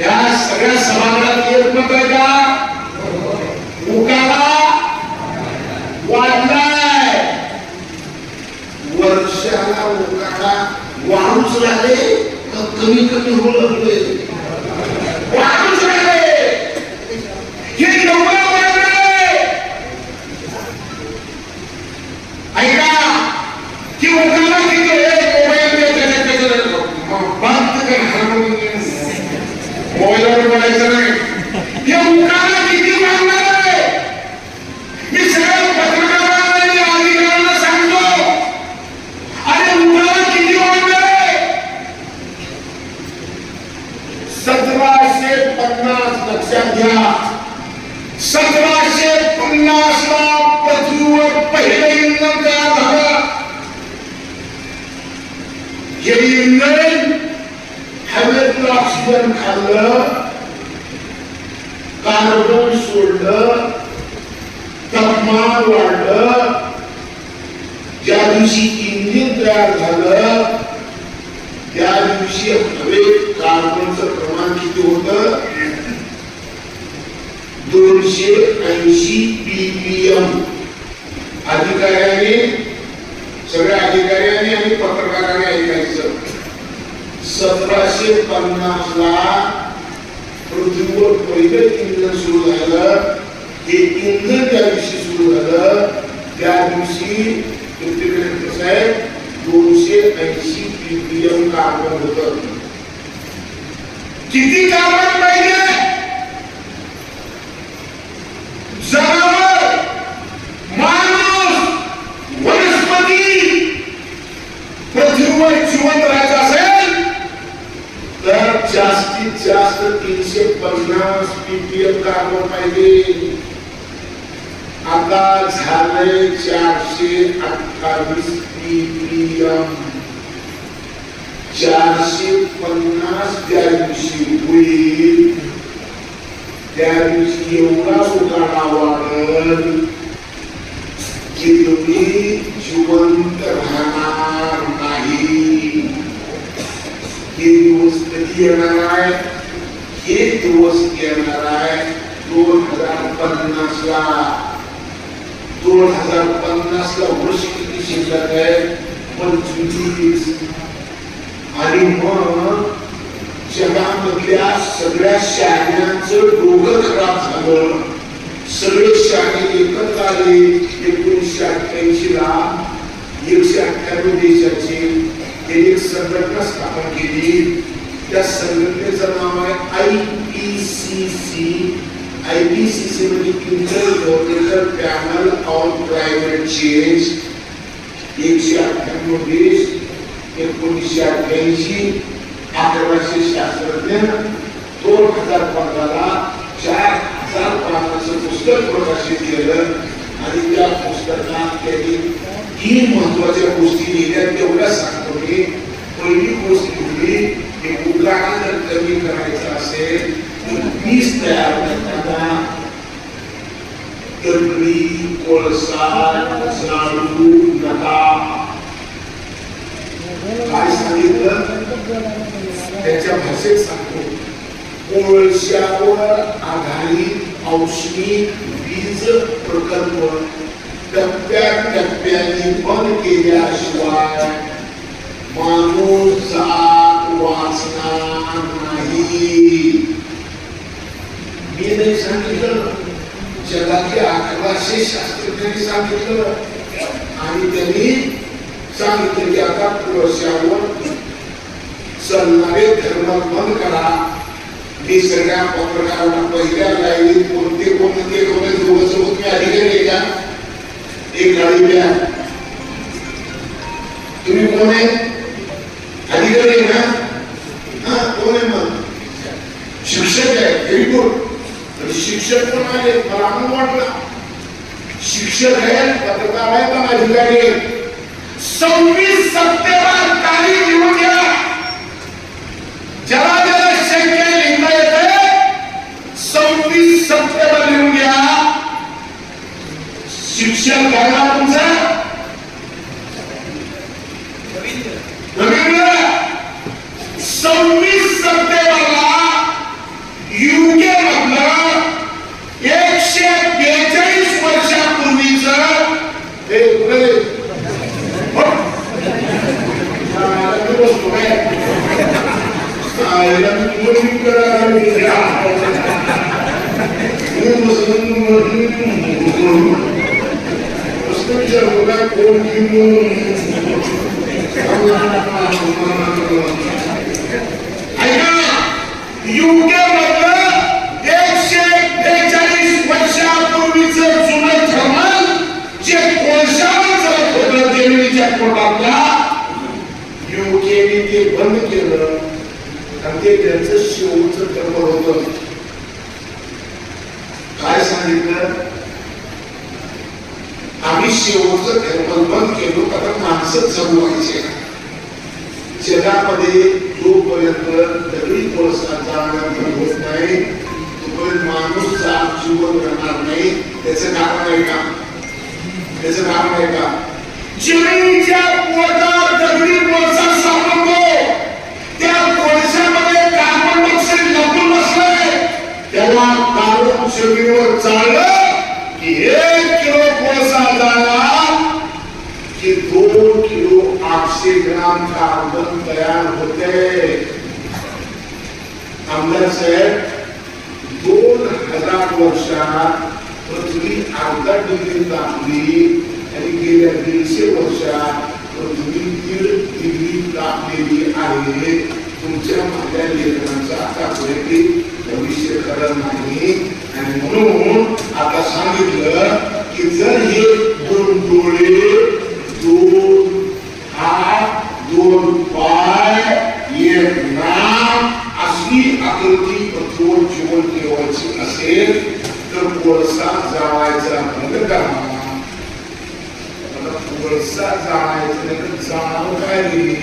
या सगळ्या सभागृहात एकमत आहे का उकाला वाढलाय. वर्षाला उकाला वाढूच राहिले तर कमी कमी होऊ लागले. वाढूच राहिले. हे एवढं वाढलंय ऐका की उकाला किती आहे मोबाईल त्याच्या त्याच्या बंद कर हार्मोनियम मोबाईलवर बोलायचं नाही हे उकाला किती वाढणार आहे मी सगळ्या पत्रकारांना आणि अधिकाऱ्यांना सांगतो अरे उन्हाळा किती वाढणार आहे सतराशे पन्नास लक्षात घ्या. सतराशे पन्नास ला पृथ्वीवर पहिलं इंधन तयार झालं. हे इंधन हवेतलं ऑक्सिजन खाल्लं कार्बन सोडलं तापमान वाढलं ज्या दिवशी इंजिन तयार झालं त्या दिवशी हवेत कार्बनचं प्रमाण किती होतं? दोनशे ऐंशी पीपीएम अधिकाऱ्याने सगळ्या अधिकाऱ्यांनी आणि पत्रकारांनी ऐकायचं सतराशे पन्नास ला पृथ्वीवर पहिलं इंधन सुरू झालं हे इंधन ज्या दिवशी सुरू झालं त्या दिवशी पृथ्वीकडे कसं आहे दोनशे ऐंशी पीपीएम कार्बन होत किती कार्बन पाहिजे जनावर माणूस वनस्पती पृथ्वीवर जिवंत राहायचं असेल तर जास्तीत जास्त तीनशे पन्नास पीपीएम कार्बन पाहिजे आता झालंय चारशे अठ्ठावीस पीपीएम चारशे पन्नास त्या दिवशी होईल. त्या दिवशी एवढा उकाडा वाढल की तुम्ही जिवंत राहणार नाही. हे दिवस कधी येणार आहे एक दिवस येणार आहे दोन हजार पन्नास ला दोन हजार पन्नास ला वर्ष किती शिल्लक आहे पंचवीस आणि मग जगामधल्या सगळ्या शाळांचं डोकं खराब झालं सगळे शाळे एकत्र आले एकोणीसशे अठ्ठ्याऐंशी ला एकशे अठ्ठ्याण्णव देशाची त्यांनी एक संघटना स्थापन केली त्या संघटनेचं नाव आहे I P C C I P C C म्हणजे intergovernmental panel on climate change एकशे अठ्ठ्याण्णव देश एकोणीसशे अठ्ठ्याऐंशी अकराशे शास्त्रज्ञ. दोन हजार पंधराला चार हजार पानाचं पुस्तक प्रकाशित केलं. आणि त्या पुस्तकात त्यांनी तीन महत्त्वाच्या गोष्टी लिहिल्या. तेवढ्या सांगतो मी. पहिली गोष्ट लिहिली हे उद्गारा जर कमी करायचं असेल तर वीज तयार करताना दगडी कोळसा झाडू नका. काय सांगितलं? त्याच्या भाषेत सांगतो. कोळशावर आधारित औष्णिक वीज प्रकल्प टप्प्याटप्प्याने बंद केल्याशिवाय माणूस जात वाचणार नाही मी नाही सांगितलं जगातले अकराशे शास्त्रज्ञांनी सांगितलं आणि त्यांनी सांगितलं की आता पुरुषावर चालणारे धर्म बंद करा मी सगळ्या पत्रकारांना पहिल्या लाईनीत कोणते कोणते कोणते दोघं सोबत मी अधिकारी का एक गाडी द्या तुम्ही कोण आहे? अधिकारी ना? कोण आहे मग. शिक्षक आहे व्हेरी गुड शिक्षक पण आले मला आनंद वाटला. शिक्षक आहे पत्रकार आहे पण अधिकारी आहे. सव्वीस सप्टेंबर तारीख लिहून घ्या. ज्याला ज्याला शक्य लिहिता येते सव्वीस सप्टेंबर लिहून घ्या. शिक्षण करणार तुमचं? बंद केलं आणि ते त्यांचं शेवटचं थर्मल होत. काय सांगितलं? आम्ही शेवटचं थर्मल बंद केलो कारण माणसं जगवायचे जगामध्ये जोपर्यंत दगडी कोळसाचा आनंद होत नाही तोपर्यंत माणूस जाग जीवन करणार नाही. त्याचं कारण आहे का? त्याचं कारण आहे का? जमिनीच्या पोटात दगडी कोळसा सापडतो. त्या कोळशामध्ये कार्बन डायऑक्साईड लपून असलंय तेव्हा कार्बन जमिनीवर चाललं की एक किलो कोळसा जाळला की दोन किलो आठशे ग्राम आंदोलन तयार होते आमदार साहेब दोन हजार वर्षात पृथ्वी अर्धा डिग्री तापली आणि गेल्या दीडशे वर्षात पृथ्वी दीड डिग्री तापलेली आहे. तुमच्या माझ्या लेखनाचा आतापर्यंत भविष्य खरं नाही. आणि म्हणून आता सांगितलं की जर हे दोन डोळे कोळसा जाळायचा बंद करा आता कोळसा जाळायचं नाही तर जाणं काय रे?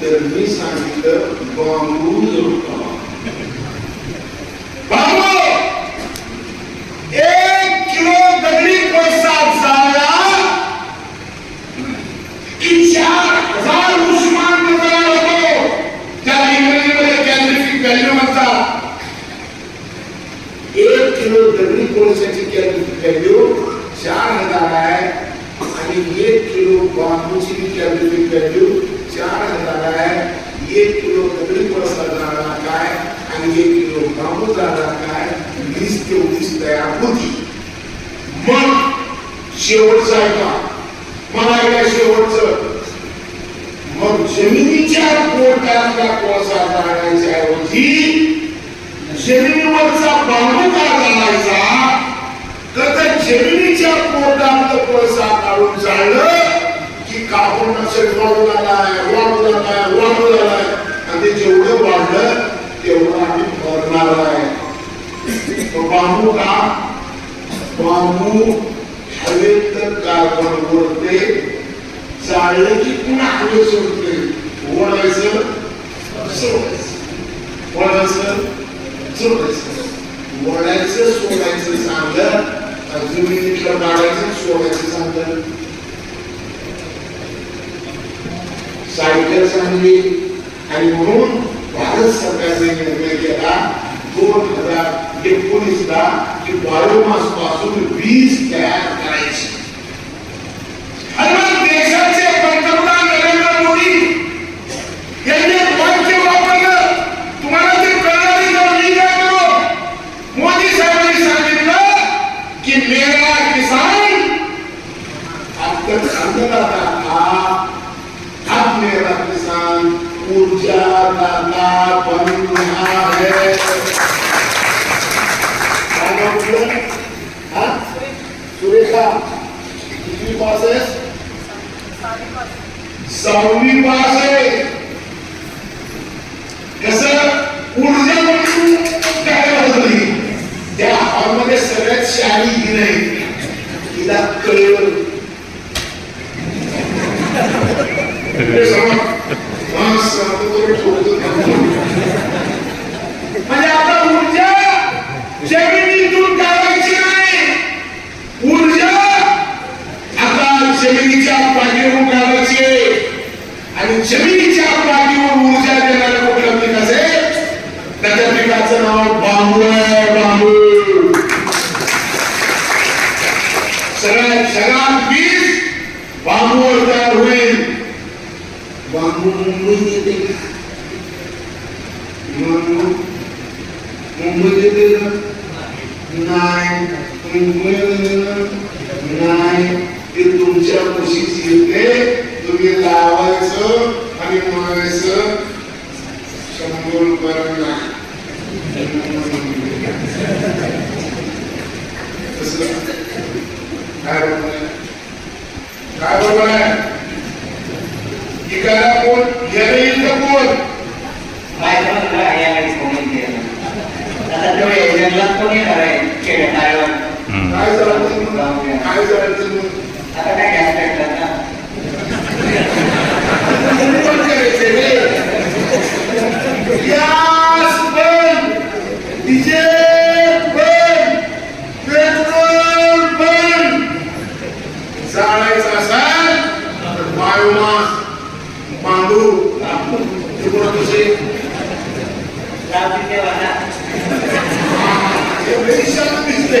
तर मी सांगितलं बांबू जोडतो बांबू एक किलो दगडी कोळसा जाळला की चार हजार उस्मान तयार होतो त्याला इंग्रजीमध्ये कॅलरिफिक व्हॅल्यू म्हणतात एक किलो दगडी कोळशाची कॅलरिफिक व्हॅल्यू चार हजार आहे आणि एक किलो बांबूची कॅलरिफिक व्हॅल्यू चार हजार आहे एक किलो दगडी कोळसा जाळला काय आणि एक किलो बांबू जाळला काय वीस तेवढीच तयार होती मग शेवटचं आहे का मला ऐका शेवटचं मग जमिनीच्या पोटातला कोळसा जाळण्याच्या ऐवजी जमिनीवरचा बांबू का जाळायचा तर त्या जमिनीच्या पोटात कोळसा काढून जाळलं की कार्बन डायऑक्साईड वाढू लागलाय वाढू लागलाय वाढू लागलाय. आणि ते जेवढं वाढलं तेवढं आम्ही भरणार आहे. तो बांबू का? बांबू हवेत कार्बन ओढते चाललं की पुन्हा हवे सोडते. ओढायचं सोडायचं. ओढायचं सोडायचं. ओढायचं सोडायचं चांगलं जमिनीतलं काढायचं सोडायचं सांगतात. सायकल सांगली. आणि म्हणून भारत सरकारने निर्णय केला दोन हजार एकोणीसला की बायोमासपासून वीज तयार करायची आणि मग देशाचे पंतप्रधान नरेंद्र मोदी यांनी एक वाक्य वापरलं तुम्हाला ते कळलं नाही तर मी काय करू मोदी साहेबांनी सांगितलं की मेरा किसान अब तक अन्नदाता था अब मेरा किसान ऊर्जा दाता बन रहा है काय नाव तुझं? हा? सुरेखा कितवी पास आहे सहावी पास आहे. कसं ऊर्जा काय होती? त्या हॉलमध्ये सगळ्यात शाही ही नाही तिला कळलं. हे मुंबईत येते मुंबईत येते नाही मुंबई नाही ते तुमच्या कुशीच येते तुम्ही लावायचं आणि मारायचं शंभर रुपयाला काय बोलणार काय बोलणार आता काय गॅस पेटतात ना? पण असाल तर बायोमास बांबू कसे दिसते